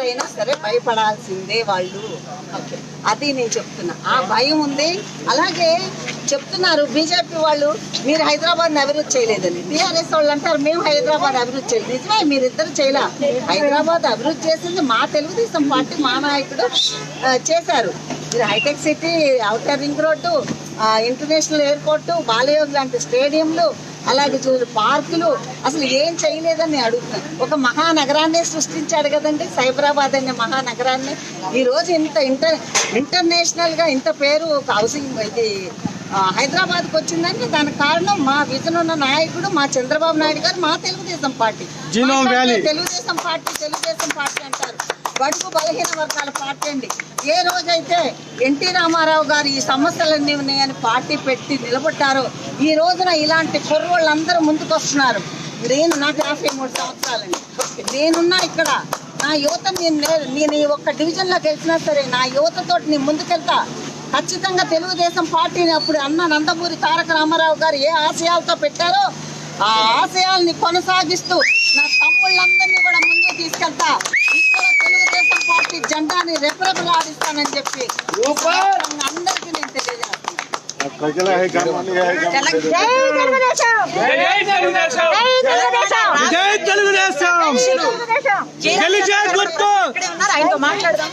ఎవరైనా సరే భయపడాల్సిందే వాళ్ళు. అది నేను చెప్తున్నా. ఆ భయం ఉంది. అలాగే చెప్తున్నారు బీజేపీ వాళ్ళు మీరు హైదరాబాద్ అభివృద్ధి చేయలేదని. టీఆర్ఎస్ వాళ్ళు అంటారు మేము హైదరాబాద్ అభివృద్ధి చేయలేదు. నిజమే మీరిద్దరు చేయలే. హైదరాబాద్ అభివృద్ధి చేసింది మా తెలుగుదేశం పార్టీ మా నాయకుడు చేశారు. మీరు hitech City outer ring road international airport Balayogi లాంటి స్టేడియంలు అలాగే చూ- పార్కులు అసలు ఏం చేయలేదని నేను అడుగుతున్నాను ఒక మహానగరాన్ని సృష్టించాడు కదండి సైబరాబాద్ అనే మహానగరాన్ని. ఈ రోజు ఇంత ఇంటర్ ఇంటర్నేషనల్గా ఇంత పేరు ఒక హౌసింగ్ ఇది హైదరాబాద్కి వచ్చిందంటే దానికి కారణం మా విజన్ ఉన్న నాయకుడు మా చంద్రబాబు నాయుడు గారు మా Telugu Desam party. Telugu Desam party Telugu Desam party అంటారు. బడుగు బలహీన వర్గాల పార్టీ అండి. ఏ రోజైతే ఎన్టీ రామారావు గారు ఈ సమస్యలన్నీ ఉన్నాయని పార్టీ పెట్టి నిలబడ్డారో ఈ రోజున ఇలాంటి కుర్రోళ్ళందరూ ముందుకొస్తున్నారు. నేను నాకు యాభై మూడు సంవత్సరాలండి. నేనున్నా ఇక్కడ నా యువత నేను నేను ఈ ఒక్క డివిజన్లో గెలిచినా సరే నా యువతతో నేను ముందుకెళ్తా. ఖచ్చితంగా తెలుగుదేశం పార్టీని అప్పుడు అన్న నందమూరి తారక రామారావు గారు ఏ ఆశయాలతో పెట్టారో ఆ ఆశయాల్ని కొనసాగిస్తూ నా తమ్ముళ్ళందరినీ కూడా ముందుకు తీసుకెళ్తా. ఇక్కడ తెలుగుదేశం పార్టీ జెండాని రెపరెపలాడిస్తానని చెప్పి అందరికీ నేను తెలియజేస్తాను ప్రజల ఆయనతో మాట్లాడదాం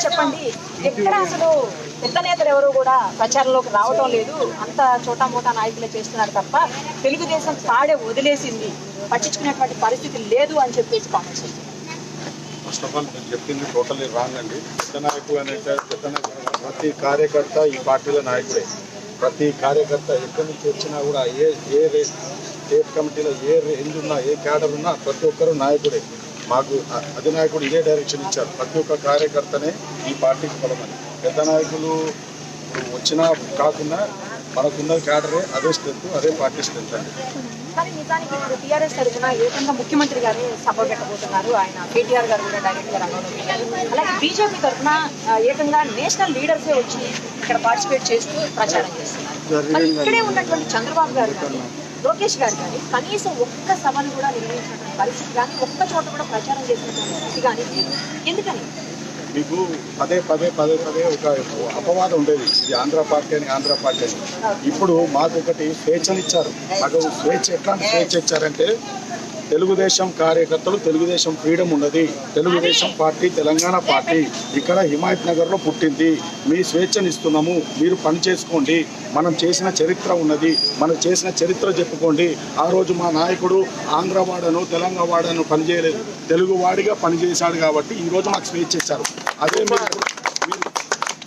చెప్పండి ఎక్కడ అసలు పెద్ద నేతలు ఎవరు కూడా ప్రచారంలోకి రావటం లేదు అంత చోటా మోటా నాయకులే చేస్తున్నారు తప్ప తెలుగుదేశం తాడే వదిలేసింది పట్టించుకునేటువంటి పరిస్థితి లేదు అని చెప్పేసి కామెంట్స్ చేస్తున్నారు ఫస్ట్ ఆఫ్ ఆల్ మీరు చెప్పింది టోటలీ రాంగ్ అండి. పెద్ద నాయకుడు అనేది పెద్ద నాయకుడు ప్రతి కార్యకర్త ఈ పార్టీల నాయకుడే. ప్రతి కార్యకర్త ఎక్కడి నుంచి వచ్చినా కూడా ఏ ఏ స్టేట్ కమిటీలో ఏ రేంజ్ ఉన్నా ఏ క్యాడర్ ఉన్నా ప్రతి ఒక్కరు నాయకుడే. మాకు అధినాయకుడు ఇదే డైరెక్షన్ ఇచ్చారు. ప్రతి ఒక్క కార్యకర్తనే ఈ పార్టీకి బలమని. పెద్ద నాయకులు వచ్చినా కాకుండా మనకున్న క్యాడరే అదే స్ట్రెంత్ అదే పార్టీ స్ట్రెంత్ అండి. కానీ నిజానికి ఇప్పుడు టీఆర్ఎస్ తరఫున ఏకంగా ముఖ్యమంత్రి గారే సభ పెట్టబోతున్నారు? ఆయన కేటీఆర్ గారు కూడా డైరెక్ట్గా దిగారు అలాగే బీజేపీ తరఫున ఏకంగా నేషనల్ లీడర్సే వచ్చి ఇక్కడ పార్టిసిపేట్ చేస్తూ ప్రచారం చేస్తున్నారు? మరి ఇక్కడే ఉన్నటువంటి చంద్రబాబు గారు కానీ లోకేష్ గారు కానీ కనీసం ఒక్క సభను కూడా నిర్వహించినటువంటి పరిస్థితి కానీ ఒక్క చోట కూడా ప్రచారం చేసినటువంటి స్థితి కానీ. ఎందుకని? మీకు పదే పదే పదే పదే ఒక అపవాదం ఉండేది. ఇది ఆంధ్ర పార్టీ అని ఆంధ్ర పార్టీ అని. ఇప్పుడు మాకు ఒకటి స్వేచ్ఛనిచ్చారు మాకు స్వేచ్ఛ ఎట్లాంటి స్వేచ్ఛ ఇచ్చారంటే తెలుగుదేశం కార్యకర్తలు తెలుగుదేశం ఫ్రీడమ్ ఉన్నది. తెలుగుదేశం పార్టీ తెలంగాణ పార్టీ ఇక్కడ హిమాయత్ నగర్లో పుట్టింది. మీ స్వేచ్ఛను ఇస్తున్నాము. మీరు పని చేసుకోండి. మనం చేసిన చరిత్ర ఉన్నది. మనం చేసిన చరిత్ర చెప్పుకోండి. ఆ రోజు మా నాయకుడు ఆంధ్రవాడను తెలంగాణ వాడను పనిచేయలేదు. తెలుగువాడిగా పనిచేశాడు కాబట్టి ఈ రోజు మాకు స్వేచ్ఛ ఇచ్చారు. అదే మీరు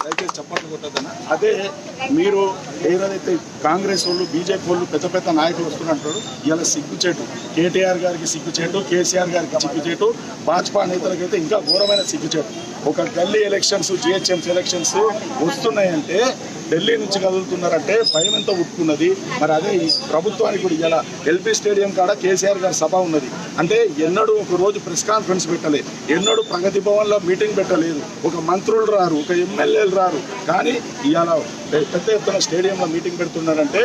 దయచేసి చెప్పండి అదే మీరు ఏదైతే కాంగ్రెస్ వాళ్ళు బీజేపీ వాళ్ళు పెద్ద పెద్ద నాయకులు వస్తున్నట్టు ఇలా సిగ్గుచేటు. కేటీఆర్ గారికి సిగ్గుచేటు కేసీఆర్ గారికి సిగ్గుచేటు భాజపా నేతలకైతే ఇంకా ఘోరమైన సిగ్గుచేటు. ఒక గల్లీ ఎలక్షన్స్ జిహెచ్ఎంసీ ఎలక్షన్స్ వస్తున్నాయంటే ఢిల్లీ నుంచి కదులుతున్నారంటే భయం ఎంత ఉట్టుకున్నది మరి అదే ప్రభుత్వానికి కూడా ఇలా ఎల్పీ స్టేడియం కాడ కేసీఆర్ గారి సభ ఉన్నది. అంటే ఎన్నడూ ఒక రోజు ప్రెస్ కాన్ఫరెన్స్ పెట్టలేదు ఎన్నడూ ప్రగతి భవన్లో మీటింగ్ పెట్టలేదు. ఒక మంత్రులు రారు ఒక ఎమ్మెల్యేలు రారు. కానీ ఇవాళ పెద్ద ఎత్తున స్టేడియంలో మీటింగ్ పెడుతున్నారంటే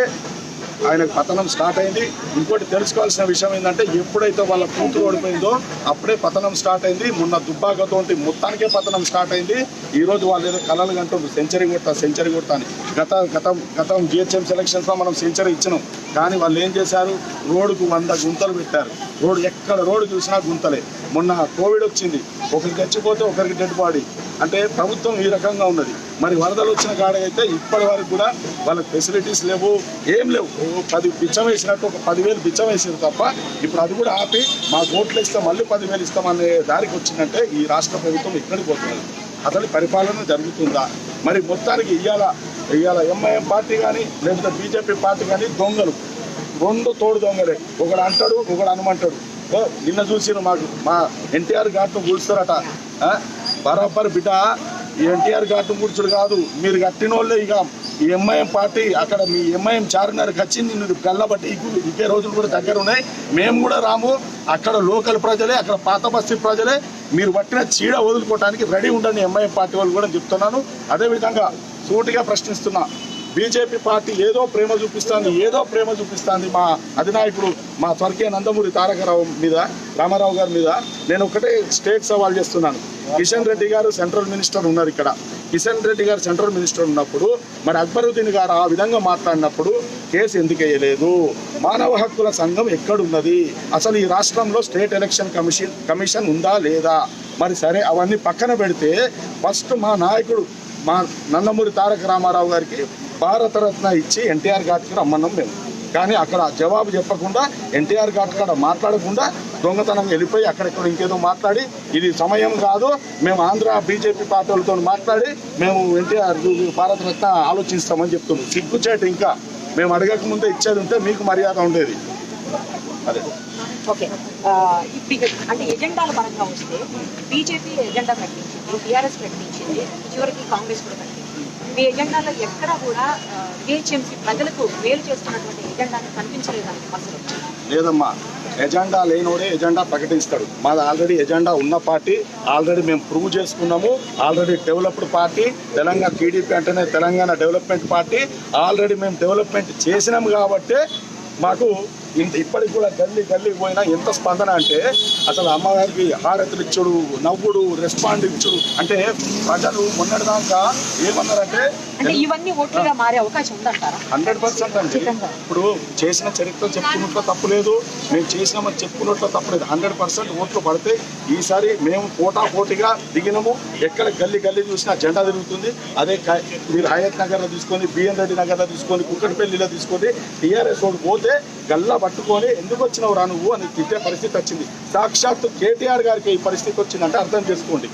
ఆయనకు పతనం స్టార్ట్ అయింది. ఇంకోటి తెలుసుకోవాల్సిన విషయం ఏంటంటే ఎప్పుడైతే వాళ్ళ కూతురు ఓడిపోయిందో అప్పుడే పతనం స్టార్ట్ అయింది. మొన్న దుబ్బాకతో మొత్తానికే పతనం స్టార్ట్ అయింది. ఈరోజు రోజు వాళ్ళు ఏదో కలలు కంటూ సెంచరీ కొడతా సెంచరీ కొడతా అని. గత గతం గతం జిహెచ్ఎం సెలక్షన్స్లో మనం సెంచరీ ఇచ్చినాం. కానీ వాళ్ళు ఏం చేశారు? రోడ్డుకు వంద గుంతలు పెట్టారు. రోడ్డు ఎక్కడ రోడ్డు చూసినా గుంతలే. మొన్న కోవిడ్ వచ్చింది. ఒకరికి చచ్చిపోతే ఒకరికి డెడ్ బాడీ. అంటే ప్రభుత్వం ఈ రకంగా ఉన్నది. మరి వరదలు వచ్చిన కాడ అయితే ఇప్పటి వరకు కూడా వాళ్ళకి ఫెసిలిటీస్ లేవు ఏం లేవు. పది బిచ్చం వేసినట్టు ఒక పదివేలు బిచ్చం వేసారు తప్ప ఇప్పుడు అది కూడా ఆపి మా ఓట్లు ఇస్తాం మళ్ళీ పదివేలు ఇస్తామనే దారికి వచ్చిందంటే ఈ రాష్ట్ర ప్రభుత్వం ఇక్కడికి పోతున్నది అతని పరిపాలన జరుగుతుందా? మరి మొత్తానికి ఇవాళ ఇవాళ ఎంఐఎం పార్టీ కానీ లేకపోతే బీజేపీ పార్టీ కానీ దొంగలు. రెండు తోడు దొంగలే. ఒకడు అంటాడు ఒకడు అనుమంటాడు. ఓ, నిన్న చూసిన మాకు మా ఎన్టీఆర్ ఘాట్ను కూల్స్తారట బరాబర్ బిడ్డ ఎన్టీఆర్ ఘాటు కూర్చుడు కాదు. మీరు కట్టిన వాళ్ళే ఇక. ఈ ఎంఐఎం పార్టీ అక్కడ మీ ఎంఐఎం చార్మినార్కి వచ్చి నిన్ను గల్లబట్టి ఇదే రోజులు కూడా దగ్గర ఉన్నాయి మేము కూడా రాము. అక్కడ లోకల్ ప్రజలే అక్కడ పాత బస్తీ ప్రజలే. మీరు పట్టిన చీడ వదులుకోవడానికి రెడీ ఉండండి ఎంఐఎం పార్టీ వాళ్ళు కూడా చెప్తున్నాను. అదేవిధంగా సూటిగా ప్రశ్నిస్తున్నా. బీజేపీ పార్టీ ఏదో ప్రేమ చూపిస్తుంది ఏదో ప్రేమ చూపిస్తుంది. మా అధినాయకుడు మా స్వర్గీయ నందమూరి తారకరావు మీద రామారావు గారి మీద నేను ఒకటే స్టేట్ సవాల్ చేస్తున్నాను. కిషన్ రెడ్డి గారు సెంట్రల్ మినిస్టర్ ఉన్నారు ఇక్కడ. కిషన్ రెడ్డి గారు సెంట్రల్ మినిస్టర్ ఉన్నప్పుడు మరి అక్బరుద్దీన్ గారు ఆ విధంగా మాట్లాడినప్పుడు కేసు ఎందుకు వేయలేదు? మానవ హక్కుల సంఘం ఎక్కడున్నది? అసలు ఈ రాష్ట్రంలో స్టేట్ ఎలక్షన్ కమిషన్ కమిషన్ ఉందా లేదా? మరి సరే అవన్నీ పక్కన పెడితే ఫస్ట్ మా నాయకుడు మా నందమూరి తారక రామారావు గారికి భారతరత్న ఇచ్చి ఎన్టీఆర్ ఘాట్కి రమ్మన్నాం మేము. కానీ అక్కడ జవాబు చెప్పకుండా ఎన్టీఆర్ ఘాట్ కాడ మాట్లాడకుండా దొంగతనం వెళ్ళిపోయి అక్కడెక్కడ ఇంకేదో మాట్లాడి ఇది సమయం కాదు మేము ఆంధ్ర బీజేపీ పార్టీలతో మాట్లాడి మేము ఎన్టీఆర్ భారతరత్న ఆలోచిస్తామని చెప్తున్నాం. సిగ్గుచేట ఇంకా. మేము అడగక ముందే ఇచ్చేది ఉంటే మీకు మర్యాద ఉండేది. అదే. ఓకే. ఇప్పుడు అంటే ఎజెండాల పరంగా వస్తే బీజేపీ ఎజెండా ప్రకటించింది టీఆర్ఎస్ ప్రకటించింది చివరికి కాంగ్రెస్ కూడా ప్రకటించింది. మీ ఎజెండాలో ఎక్కడ కూడా జిహెచ్ఎంసీ ప్రజలకు మేలు చేస్తున్నటువంటి ఎజెండాని కనిపించలేదు అసలు? లేదమ్మా. ఎజెండా లేనోడే ఎజెండా ప్రకటిస్తాడు మాది ఆల్రెడీ ఎజెండా ఉన్న పార్టీ ఆల్రెడీ మేము ప్రూవ్ చేసుకున్నాము. Already developed party Telangana TDP అంటేనే తెలంగాణ డెవలప్మెంట్ పార్టీ. ఆల్రెడీ మేము డెవలప్మెంట్ చేసినాము కాబట్టే మాకు ఇంత ఇప్పటికి కూడా గల్లీ గల్లీ పోయినా ఎంత స్పందన అంటే అసలు అమ్మగారికి హారతులు ఇచ్చుడు నవ్వుడు రెస్పాండ్ ఇచ్చుడు. అంటే ప్రజలు మొన్నటిదాకా ఏమన్నారంటే హండ్రెడ్ పర్సెంట్ అండి. ఇప్పుడు చేసిన చరిత్ర చెప్పుకున్నట్లు తప్పులేదు మేము చేసినామని చెప్పుకున్నట్లు తప్పులేదు హండ్రెడ్ పర్సెంట్ ఓట్లు పడితే ఈసారి మేము పోటా పోటీగా దిగినాము. ఎక్కడ గల్లీ గల్లీ చూసినా జెండా తిరుగుతుంది. అదే మీరు హయత్ నగర్లో తీసుకొని బిఎన్ రెడ్డి నగర్లో తీసుకొని కుక్కటిపల్లిలో తీసుకొని టీఆర్ఎస్ ఓడి పోతే గల్లా పట్టుకొని ఎందుకు వచ్చినావు రా నువ్వు? అని తిట్టే పరిస్థితి వచ్చింది. సాక్షాత్తు కేటీఆర్ గారికి ఈ పరిస్థితి వచ్చిందంటే అర్థం చేసుకోండి.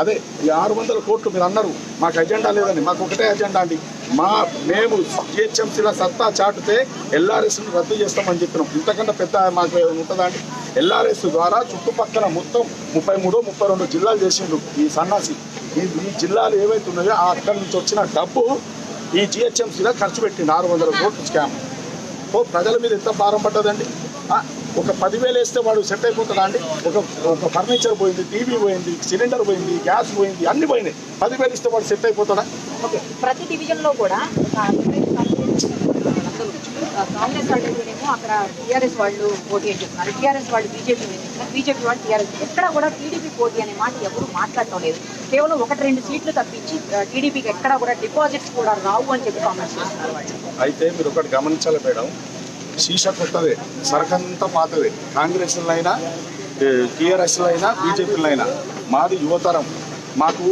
అదే ఈ ఆరు వందల కోట్లు మీరు అన్నారు మాకు అజెండా లేదండి మాకు ఒకటే అజెండా అండి. మా మేము జిహెచ్ఎంసీల సత్తా చాటితే ఎల్ఆర్ఎస్ను రద్దు చేస్తామని చెప్పినాం. ఇంతకంటే పెద్ద మాకు ఉంటుందా అండి? ఎల్ఆర్ఎస్ ద్వారా చుట్టుపక్కల మొత్తం ముప్పై మూడు ముప్పై రెండు జిల్లాలు చేసిండ్రు ఈ సన్నాసి. ఈ ఈ జిల్లాలు ఏవైతే ఉన్నాయో ఆ అక్కడి నుంచి వచ్చిన డబ్బు ఈ జిహెచ్ఎంసీలో ఖర్చు పెట్టింది ఆరు వందల కోట్లు స్కామ్. ఓ ప్రజల మీద ఎంత భారం పడ్డదండి? ఒక పదివేలు వేస్తే వాడు సెట్ అయిపోతాడా అండి? ఒక ఒక ఫర్నిచర్ పోయింది టీవీ పోయింది సిలిండర్ పోయింది గ్యాస్ పోయింది అన్ని పోయినాయి. పదివేలు ఇస్తే వాడు సెట్ అయిపోతాడా? ఓకే. ప్రతి డివిజన్లో కూడా ఆ, ఎవరైతే కాంగ్రెస్ అందరూ, ఆ, కాంగ్రెస్ వాళ్ళు ఏమో అక్కడ టీఆర్ఎస్ వాళ్ళు పోటీ అని చెప్తున్నారు. టీఆర్ఎస్ వాళ్ళు బీజేపీ చెప్తున్నారు. బీజేపీ వాళ్ళు టీఆర్ఎస్ ఎక్కడ కూడా టీడీపీ పోటీ అనే మాట ఎవరు మాట్లాడటం లేదు. కేవలం ఒకటి రెండు సీట్లు తప్పించి టీడీపీకి ఎక్కడ కూడా డిపాజిట్స్ కూడా రావు అని చెప్పి కామెంట్స్ చేస్తున్నారు వాళ్ళు. అయితే మీరు ఒకటి గమనించాలి మేడం. శీష కొత్తదే సరకంతా పాతదే. కాంగ్రెస్లో అయినా టీఆర్ఎస్లో అయినా బీజేపీలో మాది యువతరం. మాకు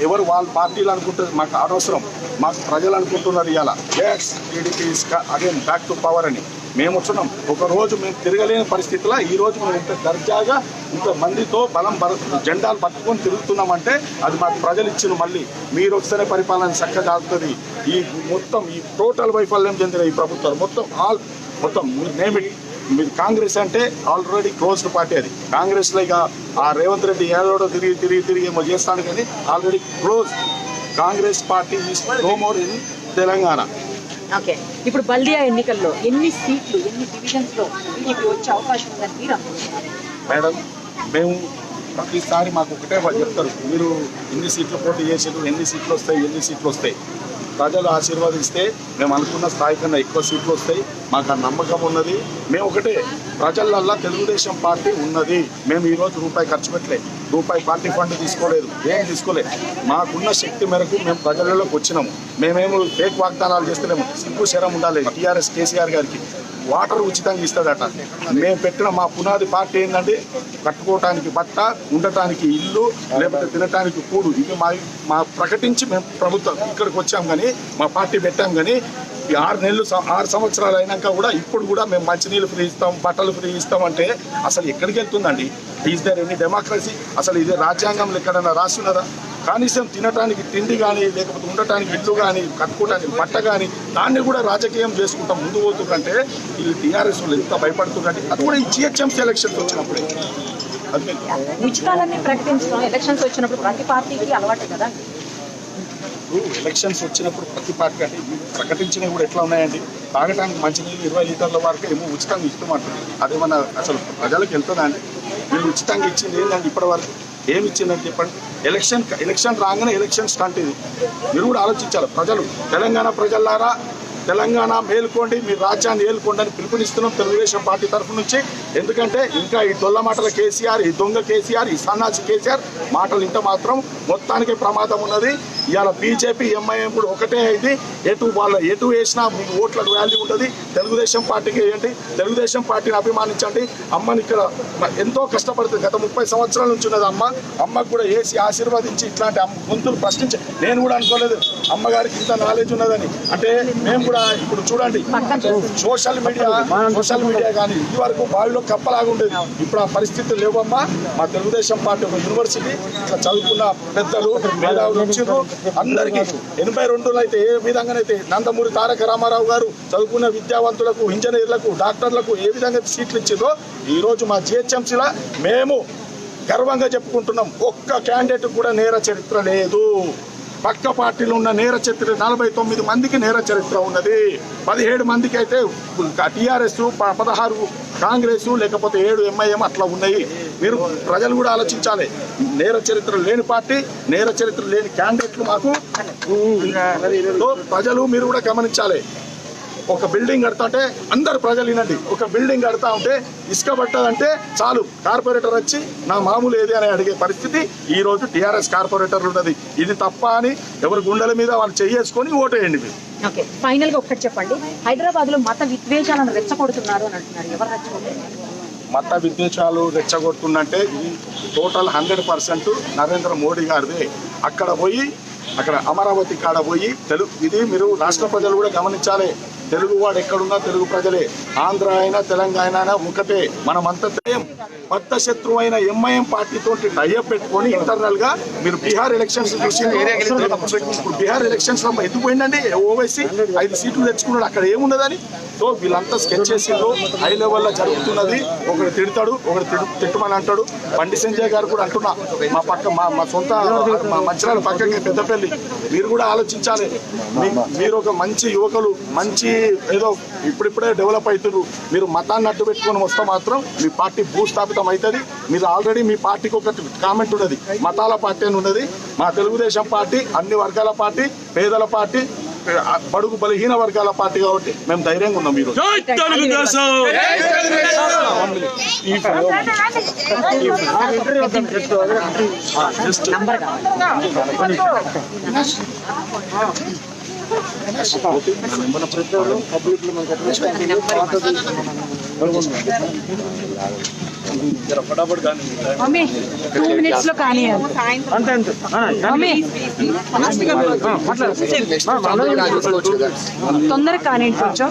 ఎవరు వాళ్ళ పార్టీలు అనుకుంటారు మాకు అనవసరం. మాకు ప్రజలు అనుకుంటున్నారు ఇవాళ. Yes TDP again back to power అని. మేము వచ్చినాం ఒకరోజు మేము తిరగలేని పరిస్థితిలో ఈ రోజు మేము ఇంత దర్జాగా ఇంత మందితో బలం బల- జెండాలు పట్టుకొని తిరుగుతున్నామంటే అది మాకు ప్రజలు ఇచ్చిన మళ్ళీ మీరు వస్తేనే పరిపాలన చక్కగా ఈ మొత్తం ఈ టోటల్ వైఫల్యం చెందిన ఈ ప్రభుత్వాలు మొత్తం ఆల్ మొత్తం నేమిడి నేమ్ ఇట్. మీరు కాంగ్రెస్ అంటే ఆల్రెడీ క్లోజ్డ్ పార్టీ అది. కాంగ్రెస్లో ఇక ఆ రేవంత్ రెడ్డి ఏడోడో తిరిగి తిరిగి తిరిగి ఏమో చేస్తాను కానీ already close. Congress party is no more in Telangana. Okay. ఇప్పుడు బల్దియా ఎన్నికల్లో ఎన్ని సీట్లు ఎన్ని డివిజన్స్లో టీడీపీ వచ్చే అవకాశం ఉందని మీరు అనుకుంటున్నారు? మేడం మేము ప్రతిసారి మాకు ఒకటే వాళ్ళు చెప్తారు. మీరు ఎన్ని సీట్లు పోటీ చేసారు ఎన్ని సీట్లు వస్తాయి ఎన్ని సీట్లు వస్తాయి. ప్రజలు ఆశీర్వదిస్తే మేము అనుకున్న స్థాయి కన్నా ఎక్కువ సీట్లు వస్తాయి. మాకు ఆ నమ్మకం ఉన్నది. మేము ఒకటే ప్రజలల్లా తెలుగుదేశం పార్టీ ఉన్నది. మేము ఈరోజు రూపాయి ఖర్చు పెట్టలే. రూపాయి పార్టీ ఫండ్ తీసుకోలేదు ఏం తీసుకోలేదు మాకున్న శక్తి మేరకు మేము ప్రజలలోకి వచ్చినాము. మేమేమో ఫేక్ వాగ్దానాలు చేస్తలేము. సిగ్గు శరం ఉండాలి. టీఆర్ఎస్ కేసీఆర్ గారికి వాటర్ ఉచితంగా ఇస్తుందట. మేము పెట్టిన మా పునాది పార్టీ ఏంటంటే కట్టుకోవటానికి బట్ట ఉండటానికి ఇల్లు లేకపోతే తినటానికి కూడు. ఇది మా మా ప్రకటించి మేము ప్రభుత్వం ఇక్కడికి వచ్చాం కానీ మా పార్టీ పెట్టాం కానీ ఈ ఆరు నెలలు ఆరు సంవత్సరాలు అయినాక కూడా ఇప్పుడు కూడా మేము మంచినీళ్ళు ఫ్రీ ఇస్తాం బట్టలు ఫ్రీ ఇస్తాం అంటే అసలు ఎక్కడికి వెళ్తుందండి? ఈజ్ దర్ ఎనీ డెమోక్రసీ అసలు ఇది రాజ్యాంగంలో ఎక్కడైనా రాస్తున్నారా కనీసం తినటానికి తిండి కానీ లేకపోతే ఉండటానికి ఇల్లు కానీ కట్టుకోవడానికి బట్ట కానీ దాన్ని కూడా రాజకీయం చేసుకుంటాం ముందు పోతుందంటే వీళ్ళు టీఆర్ఎస్ వాళ్ళు ఎంత భయపడుతుందంటే అది కూడా ఈ జిహెచ్ఎంసీ ఎలక్షన్స్ వచ్చినప్పుడే. ఉచితాలన్నీ ప్రకటించడం ఎలక్షన్స్ వచ్చినప్పుడు ప్రతి పార్టీకి అలవాటు కదా? ఇప్పుడు ఎలక్షన్స్ వచ్చినప్పుడు ప్రతి పార్టీ అంటే ప్రకటించినవి కూడా ఎట్లా ఉన్నాయండి? తాగడానికి మంచినీళ్ళు ఇరవై లీటర్ల వరకు ఏమో ఉచితంగా ఇస్తామంటారు అదేమన్నా అసలు ప్రజలకు వెళ్తుందా అండి? వీళ్ళు ఉచితంగా ఇచ్చింది ఏంటంటే ఇప్పటి వరకు ఏమి ఇచ్చిందని చెప్పండి? ఎలక్షన్ ఎలక్షన్ రాగానే ఎలక్షన్ స్టంట్ ఇది. మీరు కూడా ఆలోచించాలి. ప్రజలు తెలంగాణ ప్రజలారా తెలంగాణ మేల్కోండి మీ రాజ్యాన్ని ఏలుకోండి అని పిలుపునిస్తున్నాం తెలుగుదేశం పార్టీ తరఫు నుంచి. ఎందుకంటే ఇంకా ఈ దొల్ల మాటల కేసీఆర్ ఈ దొంగ కేసీఆర్ ఈ సన్నాసి కేసీఆర్ మాటలు ఇంత మాత్రం మొత్తానికి ప్రమాదం ఉన్నది. ఇవాళ బీజేపీ ఎంఐఎం కూడా ఒకటే అయింది. ఎటు వాళ్ళ ఎటు వేసినా ఓట్లకు వాల్యూ ఉంటుంది. తెలుగుదేశం పార్టీకి వేయండి. తెలుగుదేశం పార్టీని అభిమానించండి. అమ్మని ఇక్కడ ఎంతో కష్టపడుతుంది. గత ముప్పై సంవత్సరాల నుంచి ఉన్నది అమ్మ. అమ్మకు కూడా వేసి ఆశీర్వదించి ఇట్లాంటి అమ్మ గొంతులు ప్రశ్నించి నేను కూడా అనుకోలేదు. అమ్మగారికి ఇంత నాలెడ్జ్ ఉన్నదని. అంటే మేము కూడా ఇప్పుడు చూడండి. సోషల్ మీడియా సోషల్ మీడియా కానీ ఇది వరకు బావిలో కప్పలాగా ఉండేది. ఇప్పుడు ఆ పరిస్థితి లేవమ్మా. మా తెలుగుదేశం పార్టీ ఒక యూనివర్సిటీ. ఇట్లా చదువుకున్న పెద్దలు మేధావులు వచ్చిర్రు. అందరికీ ఎనభై రెండులో అయితే ఏ విధంగానైతే నందమూరి తారక రామారావు గారు చదువుకున్న విద్యావంతులకు ఇంజనీర్లకు డాక్టర్లకు ఏ విధంగా సీట్లు ఇచ్చిందో ఈ రోజు మా జిహెచ్ఎంసీలో మేము గర్వంగా చెప్పుకుంటున్నాం. ఒక్క క్యాండిడేట్ కూడా నేర చరిత్ర లేదు. పక్క పార్టీలో ఉన్న నేర చరిత్ర నలభై తొమ్మిది మందికి నేర చరిత్ర ఉన్నది. పదిహేడు మందికి అయితే టీఆర్ఎస్ పదహారు కాంగ్రెస్ లేకపోతే ఏడు ఎంఐఎం అట్లా ఉన్నాయి. మీరు ప్రజలు కూడా ఆలోచించాలి. నేర చరిత్ర లేని పార్టీ నేర చరిత్ర లేని క్యాండిడేట్లు మాకు. ప్రజలు మీరు కూడా గమనించాలి. ఒక బిల్డింగ్ కడతా అందరు ప్రజలు వినండి. ఒక బిల్డింగ్ కడతా ఉంటే ఇసుక పట్టదంటే చాలు. కార్పొరేటర్ వచ్చి నా మామూలు ఏది? అని అడిగే పరిస్థితి ఈ రోజు టీఆర్ఎస్ కార్పొరేటర్ ఉన్నది. ఇది తప్ప అని ఎవరి గుండెల మీద వాళ్ళు చేసుకొని ఓటేయండి మీరు. ఓకే. ఫైనల్గా ఒక్కటి చెప్పండి. హైదరాబాద్లో మత విద్వేషాలను రెచ్చగొడుతున్నారు అని అంటున్నారు. ఎవరు రెచ్చగొడుతున్నారు మత విద్వేషాలు రెచ్చగొడుతుందంటే ఇది total hundred percent Narendra Modi గారిదే. అక్కడ పోయి అక్కడ అమరావతి కాడ పోయి తెలుగు ఇది మీరు రాష్ట్ర ప్రజలు కూడా గమనించాలి. తెలుగు వాడు ఎక్కడున్నా తెలుగు ప్రజలే. ఆంధ్ర అయినా తెలంగాణ అయినా ఒకటే. మనమంతా దయం కొత్త శత్రువు అయిన ఎంఐఎం పార్టీతో టైఅప్ పెట్టుకొని ఇంటర్నల్గా మీరు బీహార్ ఎలక్షన్స్ చూసి బీహార్ ఎలక్షన్స్లో ఎందుకు పోయిందండి? ఓవైసీ? ఐదు సీట్లు తెచ్చుకున్నాడు. అక్కడ ఏమున్నదని? సో వీళ్ళంతా స్కెచ్ చేసిండ్రు. హై లెవెల్లో జరుగుతున్నది. ఒకడు తిడతాడు ఒకడు తిడు తిట్టమని అంటాడు. బండి సంజయ్ గారు కూడా అంటున్నా మా పక్క మా మా సొంత మా మంచిరాల పక్కకి పెద్దపల్లి. మీరు కూడా ఆలోచించాలి. మీ- మీరు ఒక మంచి యువకులు మంచి ఏదో ఇప్పుడిప్పుడే డెవలప్ అవుతున్నారు మీరు మతాన్ని అడ్డు పెట్టుకొని వస్తే మాత్రం మీ పార్టీ భూస్థాపితం అవుతుంది. మీరు ఆల్రెడీ మీ పార్టీకి ఒక కామెంట్ ఉన్నది. మతాల పార్టీ అని ఉన్నది. మా తెలుగుదేశం పార్టీ అన్ని వర్గాల పార్టీ పేదల పార్టీ బడుగు బలహీన వర్గాల పార్టీ కాబట్టి మేము ధైర్యంగా ఉన్నాం ఈరోజు. జై తెలుగుదేశం నంబర్ కావాలి మమ్మీ. టూ మినిట్స్లో కానీ తొందరగా కానీ కొంచెం.